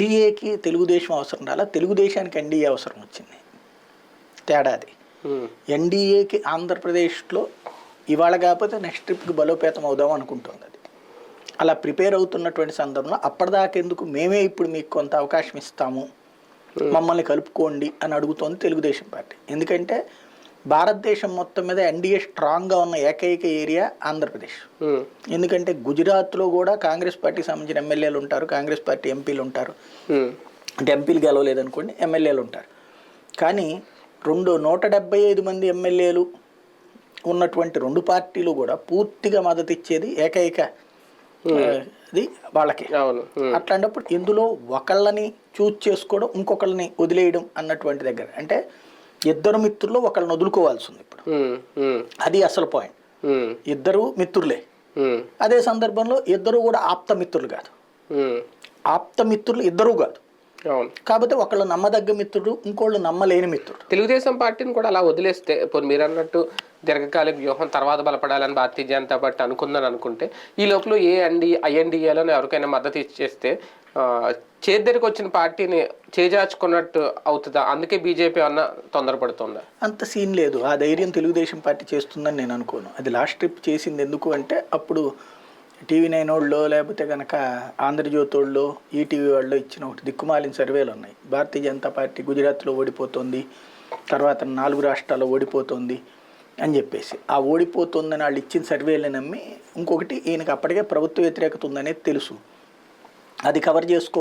ఎన్డీఏకి తెలుగుదేశం అవసరం రాలా? తెలుగుదేశానికి ఎన్డీఏ అవసరం వచ్చింది. తేడాది ఎన్డీఏకి ఆంధ్రప్రదేశ్లో ఇవాళ కాకపోతే నెక్స్ట్ ట్రిప్కి బలోపేతం అవుదాం అనుకుంటుంది అది. అలా ప్రిపేర్ అవుతున్నటువంటి సందర్భంలో అప్పటిదాకెందుకు మేమే ఇప్పుడు మీకు కొంత అవకాశం ఇస్తాము? మమ్మల్ని కలుపుకోండి అని అడుగుతోంది తెలుగుదేశం పార్టీ. ఎందుకంటే భారతదేశం మొత్తం మీద ఎన్డీఏ స్ట్రాంగ్గా ఉన్న ఏకైక ఏరియా ఆంధ్రప్రదేశ్. ఎందుకంటే గుజరాత్లో కూడా కాంగ్రెస్ పార్టీకి సంబంధించిన ఎమ్మెల్యేలు ఉంటారు కాంగ్రెస్ పార్టీ ఎంపీలు ఉంటారు. అంటే ఎంపీలు గెలవలేదనుకోండి ఎమ్మెల్యేలు ఉంటారు. కానీ రెండు నూట డెబ్బై ఐదు మంది ఎమ్మెల్యేలు ఉన్నటువంటి రెండు పార్టీలు కూడా పూర్తిగా మద్దతు ఇచ్చేది ఏకైక ఇది వాళ్ళకి. అట్లాంటప్పుడు ఇందులో ఒకళ్ళని చూజ్ చేసుకోవడం ఇంకొకళ్ళని వదిలేయడం అన్నటువంటి దగ్గర. అంటే ఇద్దరు మిత్రులు ఒకళ్ళని వదులుకోవాల్సి ఉంది ఇప్పుడు అది అసలు పాయింట్ ఇద్దరు మిత్రులే. అదే సందర్భంలో ఇద్దరు కూడా ఆప్త మిత్రులు కాదు. ఆప్త మిత్రులు ఇద్దరూ కాదు. కాకపోతే ఒకళ్ళు నమ్మదగ్గ మిత్రుడు ఇంకోళ్ళు నమ్మలేని మిత్రుడు. తెలుగుదేశం పార్టీని కూడా అలా వదిలేస్తే ఇప్పుడు మీరు అన్నట్టు దీర్ఘకాలిక వ్యూహం తర్వాత బలపడాలని భారతీయ జనతా పార్టీ అనుకుందని అనుకుంటే ఈ లోపల ఏ అండి ఐఎన్డిఏలో ఎవరికైనా మద్దతు ఇచ్చేస్తే చేద్దరికి వచ్చిన పార్టీని చేజార్చుకున్నట్టు అవుతుందా? అందుకే బీజేపీ అన్న తొందరపడుతుందా? అంత సీన్ లేదు. ఆ ధైర్యం తెలుగుదేశం పార్టీ చేస్తుందని నేను అనుకోను. అది లాస్ట్ ట్రిప్ చేసింది ఎందుకు అంటే అప్పుడు టీవీ నైన్ వాళ్ళు లేకపోతే కనుక ఆంధ్రజ్యోతి వాళ్ళు ఈటీవీ వాళ్ళు ఇచ్చిన ఒకటి దిక్కుమాలిన సర్వేలు ఉన్నాయి. భారతీయ జనతా పార్టీ గుజరాత్లో ఓడిపోతుంది తర్వాత నాలుగు రాష్ట్రాల్లో ఓడిపోతుంది అని చెప్పేసి. ఆ ఓడిపోతుందని వాళ్ళు ఇచ్చిన సర్వేలు నమ్మి ఇంకొకటి ఈయనకి అప్పటికే ప్రభుత్వ వ్యతిరేకత ఉందనేది తెలుసు. అది కవర్ చేసుకోవాలి